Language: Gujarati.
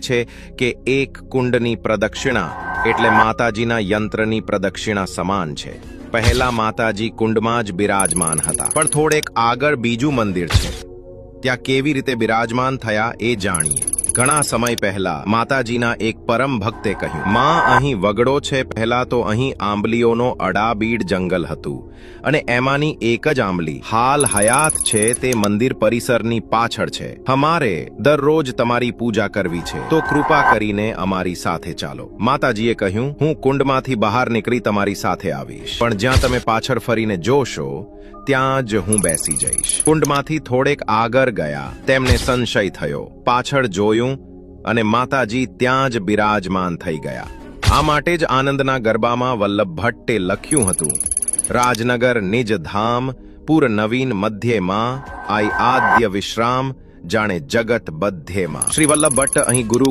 છે કે એક કુંડની પ્રદક્ષિણા એટલે માતાજીના યંત્રની પ્રદક્ષિણા સમાન છે. પહેલા માતાજી કુંડમાં જ બિરાજમાન હતા. પણ થોડેક આગળ બીજું મંદિર છે. ત્યાં કેવી રીતે બિરાજમાન થયા એ જાણીએ. ઘણા સમય પહેલા માતાજીના એક પરમ ભક્તે કહ્યું, માં અહીં વગડો છે, પહેલા તો અહીં આંબલીઓનો અડાબીડ જંગલ હતું અને એમાંની એક જ આંબલી હાલ હયાત છે, તે મંદિર પરિસરની પાછળ છે. અમારે દરરોજ તમારી પૂજા કરવી છે. તો કૃપા કરીને અમારી સાથે ચાલો. માતાજીએ કહ્યું, હું કુંડમાંથી બહાર નીકળી તમારી સાથે આવીશ. પણ જ્યાં તમે પાછળ ફરીને જોશો, ત્યાં જ હું બેસી જઈશ. કુંડમાંથી થોડેક આગળ ગયા, તેમને સંશય થયો. પાછળ જોયું અને માતાજી ત્યાં જ બિરાજમાન થઈ ગયા. આ માટે જ આનંદના ગરબામાં વલ્લભ ભટ્ટે લખ્યું હતું, રાજનગર નિજ ધામ, પુર નવીન મધ્યમાં આઈ આદ્ય વિશ્રામ, જાણે જગત બધ્યેમાં શ્રી વલ્લભ ભટ્ટ અહીં ગુરુ